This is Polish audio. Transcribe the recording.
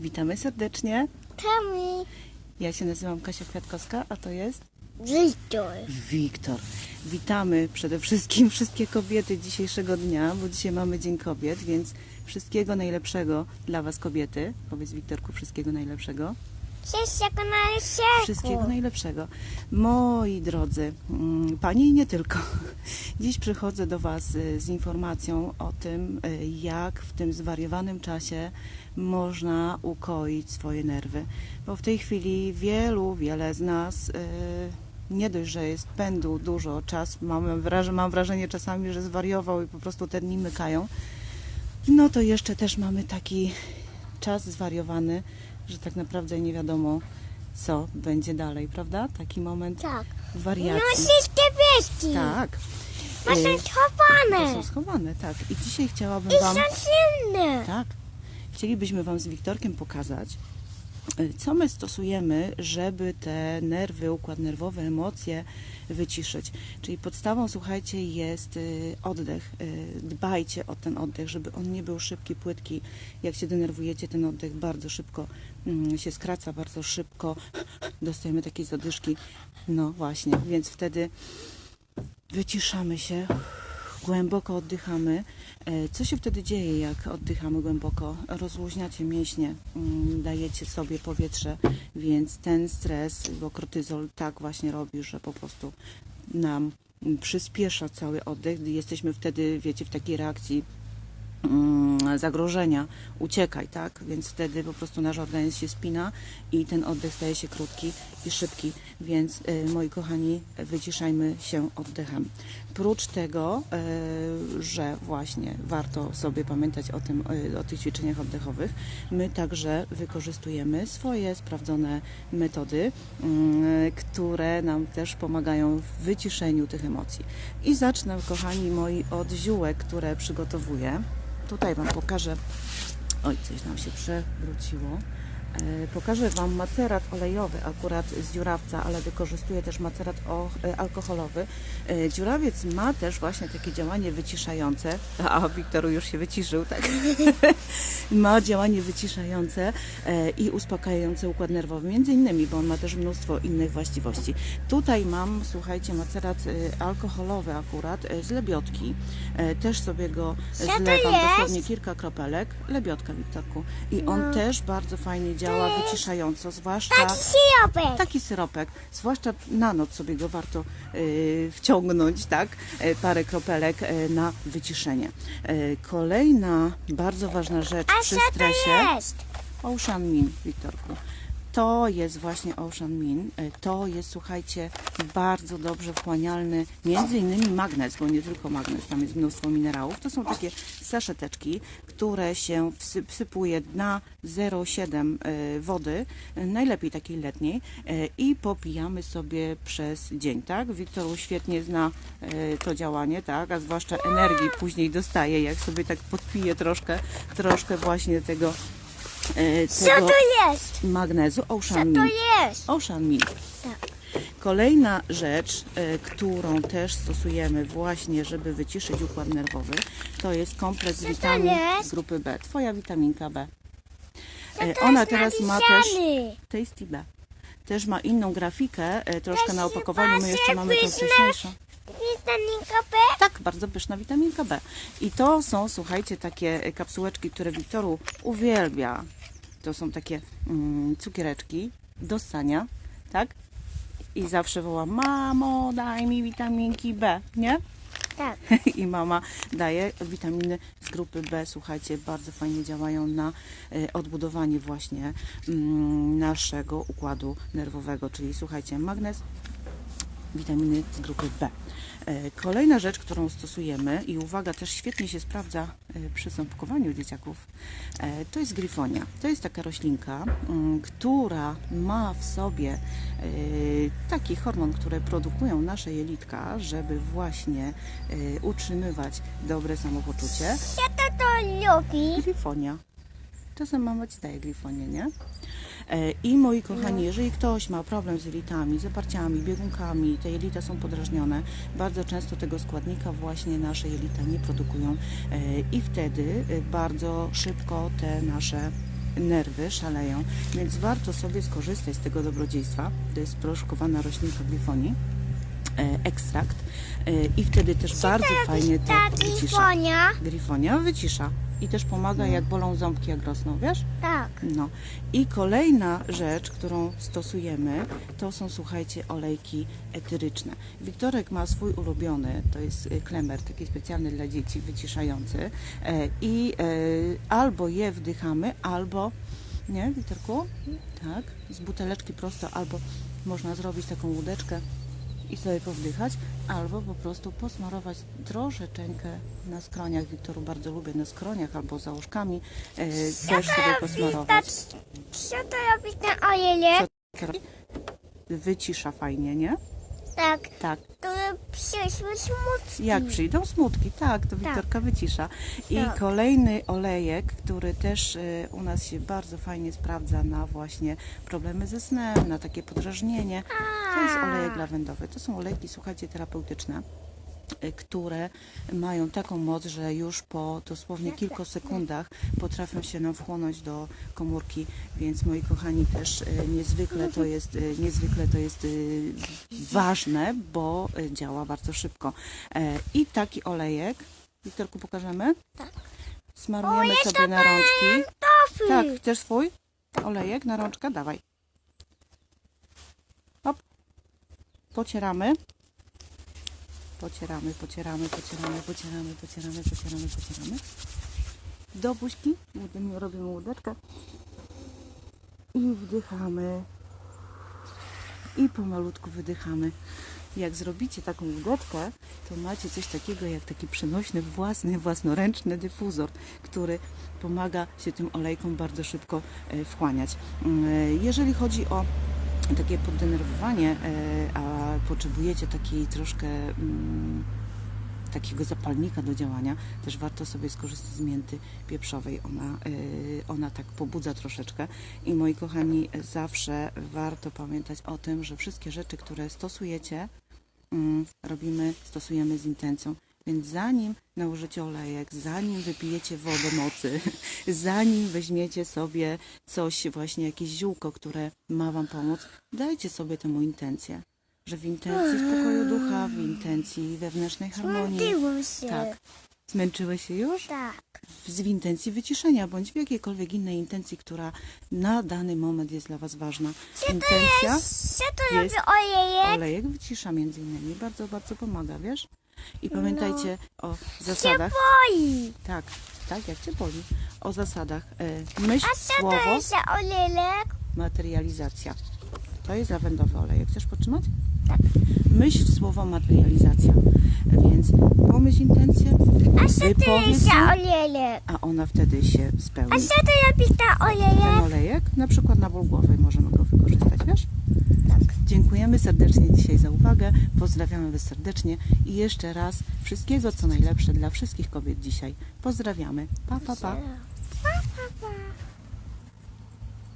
Witamy serdecznie. Tami. Ja się nazywam Kasia Kwiatkowska, a to jest Wiktor. Wiktor. Witamy przede wszystkim wszystkie kobiety dzisiejszego dnia, bo dzisiaj mamy Dzień Kobiet, więc wszystkiego najlepszego dla Was kobiety. Powiedz Wiktorku wszystkiego najlepszego. Wszystkiego najlepszego. Wszystkiego najlepszego. Moi drodzy, mm, Panie i nie tylko, dziś przychodzę do Was y, z informacją o tym, y, jak w tym zwariowanym czasie można ukoić swoje nerwy. Bo w tej chwili wielu, wiele z nas y, nie dość, że jest pędu dużo, czas, mam, wraż- mam wrażenie czasami, że zwariował i po prostu te dni mykają, no to jeszcze też mamy taki czas zwariowany, że tak naprawdę nie wiadomo, co będzie dalej, prawda? Taki moment Tak. No wariacji. wszystkie pieski. Tak. Ma są Y, To schowane. są schowane, tak. I dzisiaj chciałabym I Wam. są silne. Tak. Chcielibyśmy Wam z Wiktorkiem pokazać, co my stosujemy, żeby te nerwy, układ nerwowy, emocje wyciszyć. Czyli podstawą, słuchajcie, jest y, oddech. Y, Dbajcie o ten oddech, żeby on nie był szybki, płytki. Jak się denerwujecie, ten oddech bardzo szybko mm, się skraca, bardzo szybko dostajemy takiej zadyszki. No właśnie, więc wtedy wyciszamy się, głęboko oddychamy. E, Co się wtedy dzieje, jak oddychamy głęboko? Rozluźniacie mięśnie, mm, dajecie sobie powietrze, więc ten stres, bo kortyzol tak właśnie robi, że po prostu nam przyspiesza cały oddech. Jesteśmy wtedy, wiecie, w takiej reakcji zagrożenia, uciekaj, tak? Więc wtedy po prostu nasz organizm się spina i ten oddech staje się krótki i szybki. Więc y, moi kochani, wyciszajmy się oddechem. Prócz tego, y, że właśnie warto sobie pamiętać o tym, y, o tych ćwiczeniach oddechowych, my także wykorzystujemy swoje sprawdzone metody, y, które nam też pomagają w wyciszeniu tych emocji. I zacznę, kochani moi, od ziółek, które przygotowuję. Tutaj Wam pokażę. Oj, coś nam się przewróciło. E, Pokażę Wam macerat olejowy akurat z dziurawca, ale wykorzystuję też macerat o, e, alkoholowy. E, Dziurawiec ma też właśnie takie działanie wyciszające. A, Wiktoru już się wyciszył, tak? ma działanie wyciszające e, i uspokajające układ nerwowy, między innymi, bo on ma też mnóstwo innych właściwości. Tutaj mam, słuchajcie, macerat e, alkoholowy akurat e, z lebiotki. E, Też sobie go zlewam dosłownie kilka kropelek. Lebiotka, Wiktorku. I on też bardzo fajnie działa wyciszająco, zwłaszcza Taki syropek. taki syropek, zwłaszcza na noc sobie go warto y, wciągnąć, tak? E, Parę kropelek e, na wyciszenie. E, Kolejna bardzo ważna rzecz A przy co to stresie. jest? Ocean Min, Wiktorku. To jest właśnie Ocean Min. E, To jest, słuchajcie, bardzo dobrze wchłanialny, między innymi magnez, bo nie tylko magnez, tam jest mnóstwo minerałów. To są takie saszeteczki, które się wsy- wsypuje na 0,7 e, wody, najlepiej takiej letniej e, i popijamy sobie przez dzień, tak? Wiktor świetnie zna to działanie, tak? A zwłaszcza energii później dostaje, jak sobie tak podpije troszkę, troszkę właśnie tego Co tego to jest? magnezu Co Ocean to Min. jest? Ocean Min. Tak. Kolejna rzecz, e, którą też stosujemy właśnie, żeby wyciszyć układ nerwowy, to jest kompleks to witamin jest? z grupy B. Twoja witaminka B. E, To Ona jest teraz ma też. Tasty B. Też ma inną grafikę, e, troszkę na opakowaniu, my jeszcze mamy tą wcześniejszą. Witaminka B. Tak, bardzo pyszna witaminka B. I to są, słuchajcie, takie e, kapsułeczki, które Wiktoru uwielbia. To są takie mm, cukiereczki do ssania, tak? I zawsze woła, mamo, daj mi witaminki B, nie? Tak. I mama daje witaminy z grupy B. Słuchajcie, bardzo fajnie działają na e, odbudowanie właśnie mm, naszego układu nerwowego. Czyli słuchajcie, magnez, witaminy z grupy B. E, Kolejna rzecz, którą stosujemy i uwaga, też świetnie się sprawdza e, przy ząbkowaniu dzieciaków, e, to jest gryfonia. To jest taka roślinka, mm, która ma w sobie taki hormon, który produkują nasze jelitka, żeby właśnie utrzymywać dobre samopoczucie. Co to to lubi? Gryfonia. Czasem mama ci daje gryfonię, nie? E, I moi kochani, jeżeli ktoś ma problem z jelitami, zaparciami, biegunkami, te jelita są podrażnione, bardzo często tego składnika właśnie nasze jelita nie produkują e, i wtedy e, bardzo szybko te nasze nerwy szaleją, więc warto sobie skorzystać z tego dobrodziejstwa. To jest proszkowana roślinka glifonii, ekstrakt i wtedy też bardzo fajnie to wycisza. konia. Gryfonia wycisza i też pomaga jak bolą ząbki, jak rosną, wiesz? Tak. No i kolejna rzecz, którą stosujemy, to są, słuchajcie, olejki eteryczne. Wiktorek ma swój ulubiony, to jest y, klemer, taki specjalny dla dzieci, wyciszający e, i e, albo je wdychamy, albo, nie Wiktorku? Tak, z buteleczki prosto, albo można zrobić taką łódeczkę i sobie powdychać, albo po prostu posmarować troszeczeńkę na skroniach. Wiktoru bardzo lubię na skroniach albo za łóżkami e, też sobie posmarować. Co to robi ten olejek? Wycisza fajnie, nie? Tak. Tak. Które przyszły smutki. Jak przyjdą smutki, tak, to Wiktorka wycisza. I Tak. kolejny olejek, który też y, u nas się bardzo fajnie sprawdza na właśnie problemy ze snem, na takie podrażnienie, to jest olejek lawendowy. To są olejki, słuchajcie, terapeutyczne które mają taką moc, że już po dosłownie kilku sekundach potrafią się nam wchłonąć do komórki, więc moi kochani też y, niezwykle to jest, y, niezwykle to jest y, ważne, bo y, działa bardzo szybko. E, I taki olejek, Wiktorku pokażemy? Tak. Smarujemy O, sobie na rączki. Tak, chcesz swój olejek na rączkę? Dawaj. Hop. Pocieramy. Pocieramy, pocieramy, pocieramy, pocieramy, pocieramy, pocieramy, pocieramy. Do buźki. Robimy łódeczkę. I wdychamy. I pomalutku wydychamy. Jak zrobicie taką łódeczkę, to macie coś takiego jak taki przenośny, własny, własnoręczny dyfuzor, który pomaga się tym olejkom bardzo szybko e, wchłaniać. Mm, e, Jeżeli chodzi o takie poddenerwowanie, e, a potrzebujecie takiej troszkę mm, takiego zapalnika do działania, też warto sobie skorzystać z mięty pieprzowej. Ona, e, ona tak pobudza troszeczkę. I moi kochani, zawsze warto pamiętać o tym, że wszystkie rzeczy, które stosujecie, mm, robimy, stosujemy z intencją. Więc zanim nałożycie olejek, zanim wypijecie wodę mocy, zanim weźmiecie sobie coś, właśnie jakieś ziółko, które ma Wam pomóc, dajcie sobie temu intencję. Że w intencji spokoju ducha, w intencji wewnętrznej harmonii. Się. Tak. Zmęczyłeś się już? Tak. W intencji wyciszenia, bądź w jakiejkolwiek innej intencji, która na dany moment jest dla Was ważna. Intencja, Co to Jest robi olejek? olejek wycisza między innymi. Bardzo, bardzo pomaga, wiesz? I pamiętajcie o zasadach. Boi. Tak, tak, jak Cię boli. O zasadach. E, myśl, A co to słowo, jest za olejek? materializacja. To jest lawendowy olejek. Chcesz potrzymać? Tak. Myśl, słowo, materializacja. Więc pomyśl intencję, A co to wypowiedz jest za olejek? a ona wtedy się A spełni. co to robi ta Ten olejek? olejek, na przykład na ból głowy możemy go wykorzystać, wiesz? Tak. Dziękujemy serdecznie dzisiaj za uwagę. Pozdrawiamy Was serdecznie i jeszcze raz wszystkiego co najlepsze dla wszystkich kobiet dzisiaj. Pozdrawiamy. Pa, pa, pa. Pa.